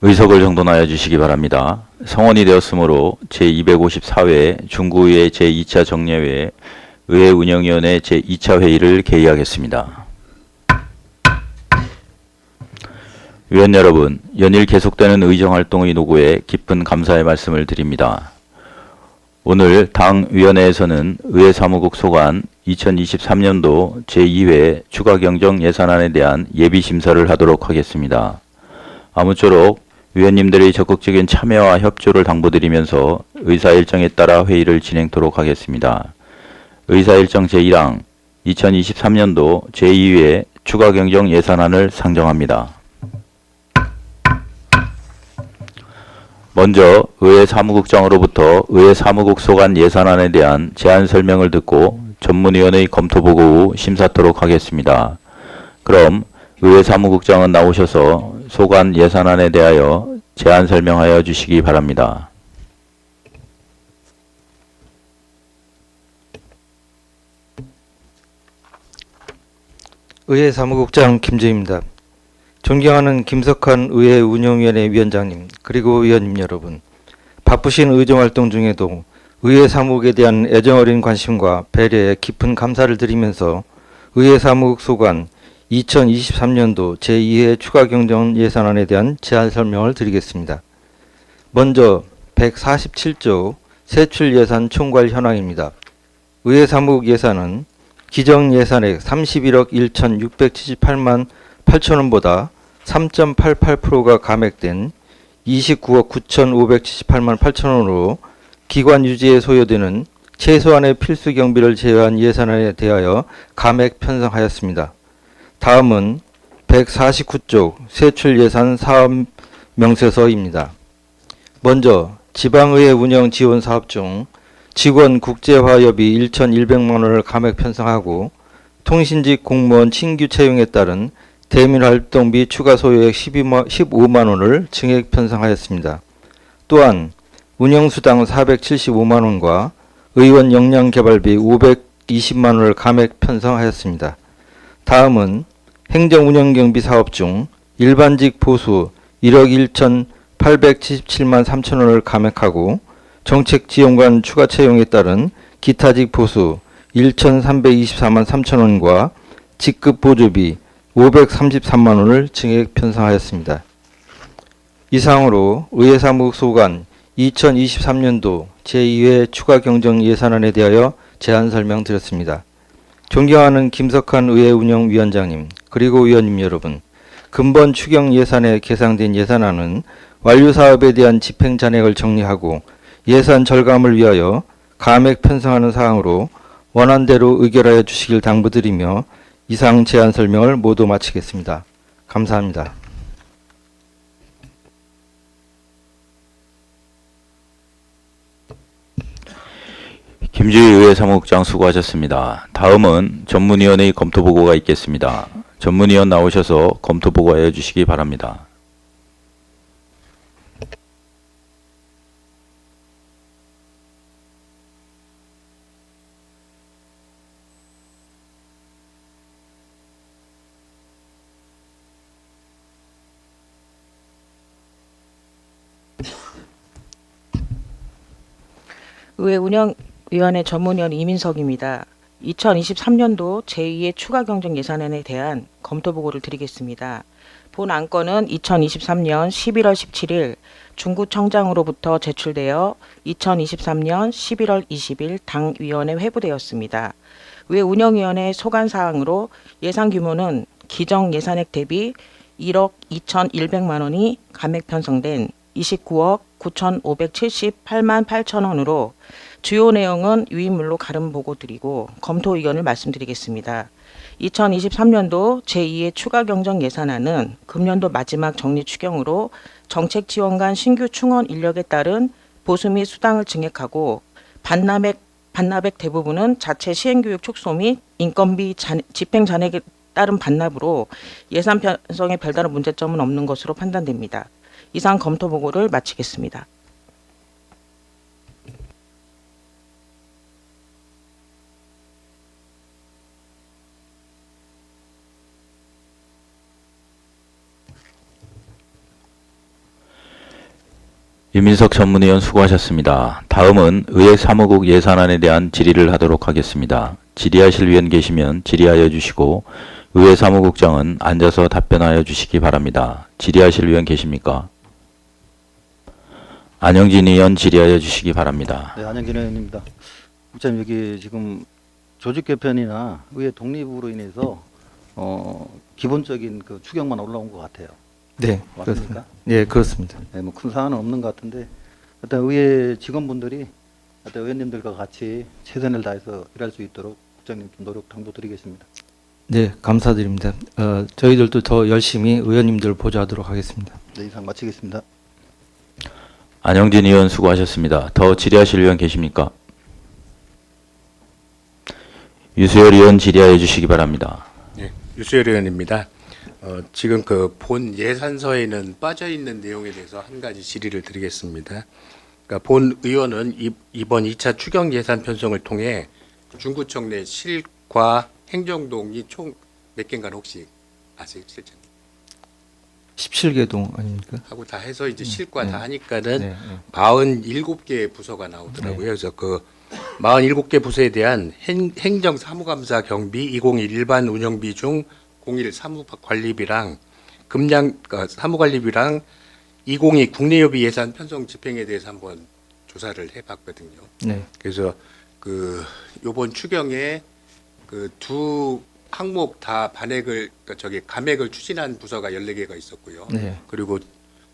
의석을 정돈하여 주시기 바랍니다. 성원이 되었으므로 제254회 중구의회 제2차 정례회 의회 운영위원회 제2차 회의를 개의하겠습니다. 위원 여러분, 연일 계속되는 의정활동의 노고에 깊은 감사의 말씀을 드립니다. 오늘 당 위원회에서는 의회 사무국 소관 2023년도 제2회 추가 경정 예산안에 대한 예비 심사를 하도록 하겠습니다. 아무쪼록 위원님들의 적극적인 참여와 협조를 당부드리면서 의사 일정에 따라 회의를 진행토록 하겠습니다. 의사 일정 제1항 2023년도 제2회 추가 경정 예산안을 상정합니다. 먼저 의회 사무국장으로부터 의회 사무국 소관 예산안에 대한 제안 설명을 듣고 전문위원회 검토 보고 후 심사토록 하겠습니다. 그럼 의회 사무국장은 나오셔서 소관 예산안에 대하여 제안 설명하여 주시기 바랍니다. 의회 사무국장 김재입니다. 존경하는 김석환 의회 운영위원회 위원장님 그리고 위원님 여러분 바쁘신 의정활동 중에도 의회 사무국에 대한 애정어린 관심과 배려에 깊은 감사를 드리면서 의회 사무국 소관 2023년도 제2회 추가 경정 예산안에 대한 제안 설명을 드리겠습니다. 먼저 147조 세출 예산 총괄 현황입니다. 의회 사무국 예산은 기정 예산액 31억 1,678만 8천 원보다 3.88%가 감액된 29억 9,578만 8천 원으로 기관 유지에 소요되는 최소한의 필수 경비를 제외한 예산안에 대하여 감액 편성하였습니다. 다음은 149쪽 세출 예산 사업 명세서입니다. 먼저 지방의회 운영 지원 사업 중 직원 국제화협이 1,100만 원을 감액 편성하고 통신직 공무원 신규 채용에 따른 대민 활동비 추가 소요액 12만, 15만 원을 증액 편성하였습니다. 또한 운영수당 475만 원과 의원 역량 개발비 520만 원을 감액 편성하였습니다. 다음은 행정운영경비 사업 중 일반직 보수 1억 1,877만 3천 원을 감액하고 정책지원관 추가 채용에 따른 기타직 보수 1,324만 3천 원과 직급 보조비 533만 원을 증액 편성하였습니다. 이상으로 의회 사무국 소관 2023년도 제2회 추가 경정 예산안에 대하여 제안 설명드렸습니다. 존경하는 김석환 의회 운영위원장님 그리고 위원님 여러분 근본 추경 예산에 계상된 예산안은 완료 사업에 대한 집행 잔액을 정리하고 예산 절감을 위하여 감액 편성하는 사항으로 원안대로 의결하여 주시길 당부드리며 이상 제안 설명을 모두 마치겠습니다. 감사합니다. 김주희 의회 사무국장 수고하셨습니다. 다음은 전문위원회 검토 보고가 있겠습니다. 전문위원 나오셔서 검토 보고하여 주시기 바랍니다. 의회 운영 위원회 전문위원 이민석입니다. 2023년도 제2의 추가 경정 예산안에 대한 검토 보고를 드리겠습니다. 본 안건은 2023년 11월 17일 중구청장으로부터 제출되어 2023년 11월 20일 당위원회 회부되었습니다. 의회 운영위원회 소관 사항으로 예산 규모는 기정 예산액 대비 1억 2,100만 원이 감액 편성된 29억 9,578만 8천 원으로 주요 내용은 유인물로 가름 보고 드리고 검토 의견을 말씀드리겠습니다. 2023년도 제2의 추가 경정 예산안은 금년도 마지막 정리 추경으로 정책 지원관 신규 충원 인력에 따른 보수 및 수당을 증액하고 반납액 반납액 대부분은 자체 시행교육 축소 및 인건비 잔, 집행 잔액에 따른 반납으로 예산 편성에 별다른 문제점은 없는 것으로 판단됩니다. 이상 검토 보고를 마치겠습니다. 유민석 전문위원 수고하셨습니다. 다음은 의회 사무국 예산안에 대한 질의를 하도록 하겠습니다. 질의하실 위원 계시면 질의하여 주시고 의회 사무국장은 앉아서 답변하여 주시기 바랍니다. 질의하실 위원 계십니까? 안영진 의원 질의하여 주시기 바랍니다. 네, 안영진 의원입니다. 국장님 여기 지금 조직 개편이나 의회 독립으로 인해서 어, 기본적인 그 추경만 올라온 것 같아요. 네, 맞습니까? 그렇습니다. 예, 그렇습니다. 네, 뭐큰 사안은 없는 것 같은데 일단 의회 직원분들이 일단 의원님들과 같이 최선을 다해서 일할 수 있도록 국장님 좀 노력 당부드리겠습니다. 네, 감사드립니다. 어, 저희들도 더 열심히 의원님들 보좌하도록 하겠습니다. 네, 이상 마치겠습니다. 안영진 의원 수고하셨습니다. 더 질의하실 위원 계십니까? 유수열 의원 질의하여 주시기 바랍니다. 예, 유수열 의원입니다. 어, 지금 그 본 예산서에는 빠져 있는 내용에 대해서 한 가지 질의를 드리겠습니다. 그러니까 본 의원은 이, 이번 2차 추경 예산 편성을 통해 중구청 내 실과 행정동이 총 몇 개인가 혹시 아세요, 실장? 17개 동 아닙니까? 하고 다 해서 이제 실과 네. 다 하니까는 네, 네. 47개의 부서가 나오더라고요. 그래서 그 47개 부서에 대한 행, 행정 사무감사 경비 201 일반 운영비 중 01 사무관리비랑 금량 그 사무관리비랑 202 국내여비 예산 편성 집행에 대해서 한번 조사를 해봤거든요. 네, 그래서 그 요번 추경에 그 두 항목 다 반액을 그러니까 저기 감액을 추진한 부서가 14개가 있었고요. 네, 그리고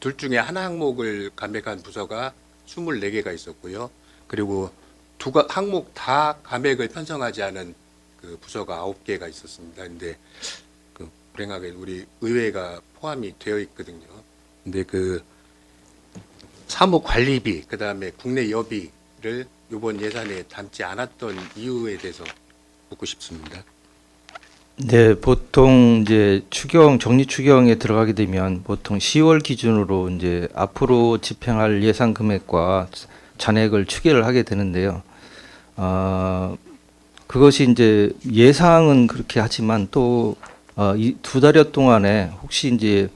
둘 중에 한 항목을 감액한 부서가 24개가 있었고요. 그리고 두 가- 항목 다 감액을 편성하지 않은 그 부서가 9개가 있었습니다. 근데 그 불행하게 우리 의회가 포함이 되어 있거든요. 근데 그 사무 관리비 그다음에 국내 여비를 이번 예산에 담지 않았던 이유에 대해서 묻고 싶습니다. 네, 보통 이제 추경 정리 추경에 들어가게 되면 보통 10월 기준으로 이제 앞으로 집행할 예산 금액과 잔액을 추계를 하게 되는데요. 어, 그것이 이제 예상은 그렇게 하지만 또 어, 이두 달여 동안에 혹시 이제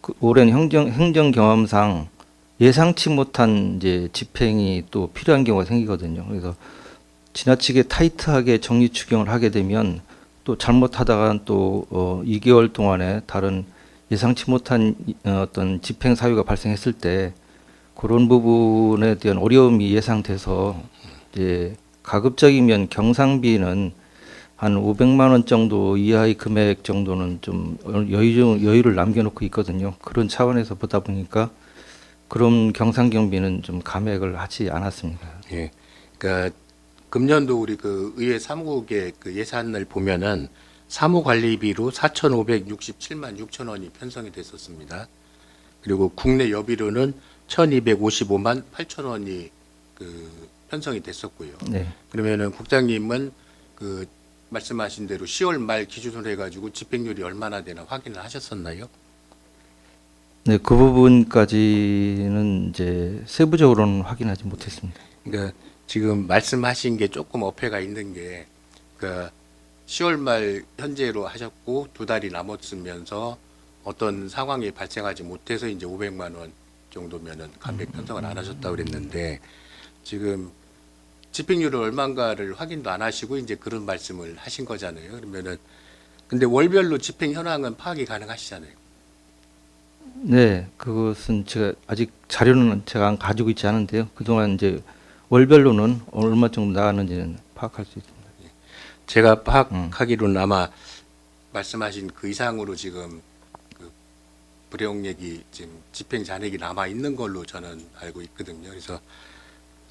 그 오랜 행정 행정 경험상 예상치 못한 이제 집행이 또 필요한 경우가 생기거든요. 그래서 지나치게 타이트하게 정리 추경을 하게 되면 또 잘못하다가 또 어, 2개월 동안에 다른 예상치 못한 이- 어, 어떤 집행 사유가 발생했을 때 그런 부분에 대한 어려움이 예상돼서 이제 가급적이면 경상비는 한 500만 원 정도 이하의 금액 정도는 좀 여유 여유를 남겨놓고 있거든요. 그런 차원에서 보다 보니까 그런 경상경비는 좀 감액을 하지 않았습니다. 예. 그러니까 금년도 우리 그 의회 사무국의 그 예산을 보면은 사무관리비로 4,567만 6천 원이 편성이 됐었습니다. 그리고 국내 여비로는 1,255만 8천 원이 그 편성이 됐었고요. 네. 그러면은 국장님은 그 말씀하신 대로 10월 말 기준으로 해가지고 집행률이 얼마나 되나 확인을 하셨었나요? 네, 그 부분까지는 이제 세부적으로는 확인하지 못했습니다. 그러니까 지금 말씀하신 게 조금 어폐가 있는 게 그러니까 10월 말 현재로 하셨고 두 달이 남았으면서 어떤 상황이 발생하지 못해서 이제 500만 원 정도면은 감액 편성을 안 하셨다 고 그랬는데 지금 집행률을 얼마인가를 확인도 안 하시고 이제 그런 말씀을 하신 거잖아요. 그러면은 근데 월별로 집행 현황은 파악이 가능하시잖아요. 네, 그것은 제가 아직 자료는 제가 가지고 있지 않은데요. 그동안 이제 월별로는 얼마 정도 나가는지는 파악할 수 있습니다. 제가 파악하기로는 아마 말씀하신 그 이상으로 지금 그 불용액이 지금 집행 잔액이 남아 있는 걸로 저는 알고 있거든요. 그래서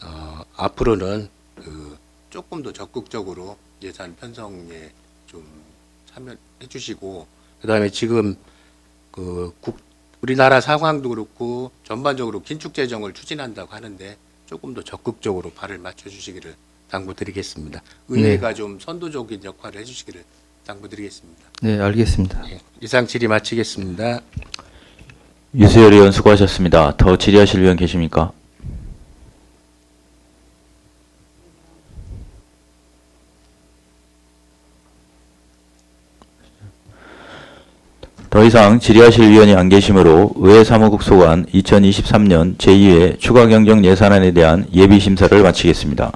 어, 앞으로는 그 조금 더 적극적으로 예산 편성에 좀 참여해 주시고 그다음에 지금 그 국, 우리나라 상황도 그렇고 전반적으로 긴축 재정을 추진한다고 하는데 조금 더 적극적으로 발을 맞춰 주시기를 당부드리겠습니다. 의회가 좀 선도적인 역할을 해주시기를 당부드리겠습니다. 네, 알겠습니다. 예, 이상 질의 마치겠습니다. 유수열 의원 수고하셨습니다. 더 질의하실 위원 계십니까? 더 이상 질의하실 위원이 안 계시므로 의회 사무국 소관 2023년 제2회 추가 경정 예산안에 대한 예비 심사를 마치겠습니다.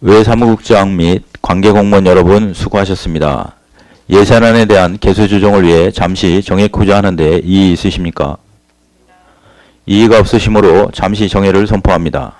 의회 사무국장 및 관계 공무원 여러분 수고하셨습니다. 예산안에 대한 개수 조정을 위해 잠시 정액 하는데 이의 있으십니까? 이의가 없으시므로 잠시 정회를 선포합니다.